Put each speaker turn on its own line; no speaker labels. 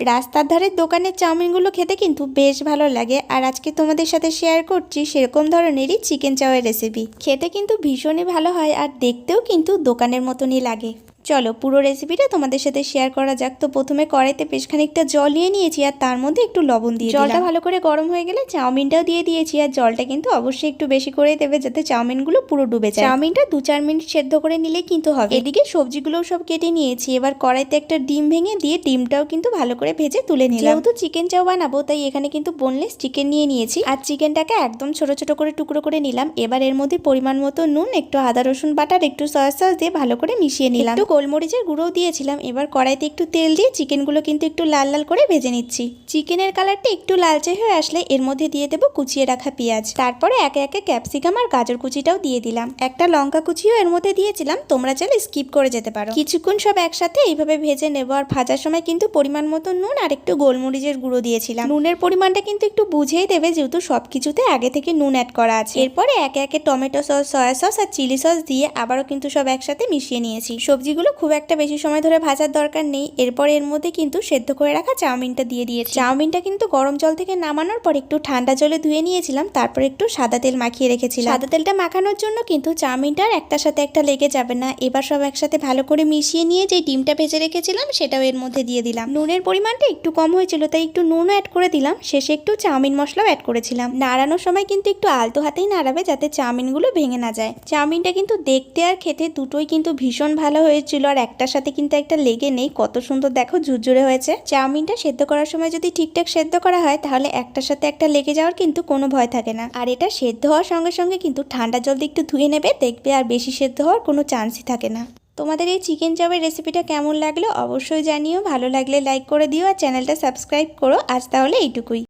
রাস্তার ধারের দোকানের চাউমিনগুলো খেতে কিন্তু বেশ ভালো লাগে। আর আজকে তোমাদের সাথে শেয়ার করছি সেরকম ধরনেরই চিকেন চাউয়ের রেসিপি খেতে কিন্তু ভীষণই ভালো হয় আর দেখতেও কিন্তু দোকানের মতনই লাগে। চলো পুরো রেসিপিটা তোমাদের সাথে শেয়ার করা যাক। তো প্রথমে কড়াইতে বেশ খানিকটা জল নিয়ে নিয়েছি আর তার মধ্যে একটু লবণ দিয়ে জলটা ভালো করে গরম হয়ে গেলে চাউমিনটাও দিয়ে দিয়েছি আর জলটা কিন্তু অবশ্যই একটু বেশি করে দেবে যাতে চাউমিনগুলো পুরো ডুবে যায়। চাউমিনটা দু চার মিনিট সেদ্ধ করে নিলে কিন্তু হবে। এদিকে সবজিগুলোও সব কেটে নিয়েছি। এবার কড়াইতে একটা ডিম ভেঙে দিয়ে ডিমটাও কিন্তু ভালো করে ভেজে তুলে নিলাম। যেহেতু চিকেন চাও বানাবো তাই এখানে কিন্তু বোনলেস চিকেন নিয়ে নিয়েছি। আর চিকেনটাকে একদম ছোট ছোট করে টুকরো করে নিলাম। এবার এর মধ্যে পরিমাণ মতো নুন একটু আদা রসুন বাটার একটু সয়া সস দিয়ে ভালো করে মিশিয়ে নিলাম। একটু গোলমরিচের গুঁড়োও দিয়েছিলাম। এবার কড়াইতে একটু তেল দিয়ে চিকেনগুলো কিন্তু একটু লাল লাল করে ভেজে নিচ্ছি। চিকেনের কালারটা একটু লালচে হয়ে আসলে এর মধ্যে দিয়ে দেবো কুচিয়ে রাখা পেঁয়াজ। তারপরে একে একে ক্যাপসিকাম আর গাজর কুচিটাও দিয়ে দিলাম। একটা লঙ্কা কুচিও এর মধ্যে দিয়েছিলাম, তোমরা চাইলে স্কিপ করে যেতে পারো। কিছুক্ষণ সব একসাথে এইভাবে ভেজে নেব আর ভাজার সময় কিন্তু পরিমাণ মতো নুন আর একটু গোলমরিচের গুঁড়ো দিয়েছিলাম। নুনের পরিমাণটা কিন্তু একটু বুঝেই দেবে যেহেতু সব কিছুতে আগে থেকে নুন অ্যাড করা আছে। এরপরে একে একে টমেটো সস, সয়া সস আর চিলি সস দিয়ে আবারও কিন্তু সব একসাথে মিশিয়ে নিয়েছি। সবজিগুলো খুব একটা বেশি সময় ধরে ভাজার দরকার নেই। এরপর এর মধ্যে কিন্তু সেদ্ধ করে রাখা চাউমিনটা দিয়ে দিয়েছি। চাউমিনটা কিন্তু গরম জল থেকে নামানোর পর একটু ঠান্ডা জলে ধুয়ে নিয়েছিলাম, তারপর একটু সাদা তেল মাখিয়ে রেখেছিলাম। সাদা তেলটা মাখানোর জন্য কিন্তু চাউমিনটা আর একটার সাথে একটা লেগে যাবে না। এবার সব একসাথে ভালো করে মিশিয়ে নিয়ে যে ডিমটা ভেজে রেখেছিলাম, সেটাও এর মধ্যে দিয়ে দিলাম। নুনের পরিমাণটা একটু কম হয়েছিল, তাই একটু নুনও অ্যাড করে দিলাম। শেষে একটু চাউমিন মশলাও অ্যাড করেছিলাম। নাড়ানোর সময় কিন্তু একটু আলতো হাতেই নাড়াবে যাতে চাউমিনগুলো ভেঙে না যায়। চাউমিনটা কিন্তু দেখতে আর খেতে দুটোই কিন্তু ভীষণ ভালো হয়েছিল আর একটার সাথে কিন্তু একটা লেগে নেই। কত সুন্দর দেখো, ঝুরঝুরে হয়েছে। চাউমিনটা সেদ্ধ করার সময় যদি ঠিকঠাক সেদ্ধ করা হয়, তাহলে একটার সাথে একটা লেগে যাওয়ার কিন্তু কোনো ভয় থাকে না। আর এটা সেদ্ধ হওয়ার সঙ্গে সঙ্গে কিন্তু ঠান্ডা জল একটু ধুয়ে নেবে, দেখবে আর বেশি সেদ্ধ হওয়ার কোনো চান্সই থাকে না। তোমাদের এই চিকেন চাপের রেসিপিটা কেমন লাগল অবশ্যই জানিও। ভালো লাগলে লাইক করে দিও আর চ্যানেলটা সাবস্ক্রাইব করো। আজ তাহলে এইটুকুই।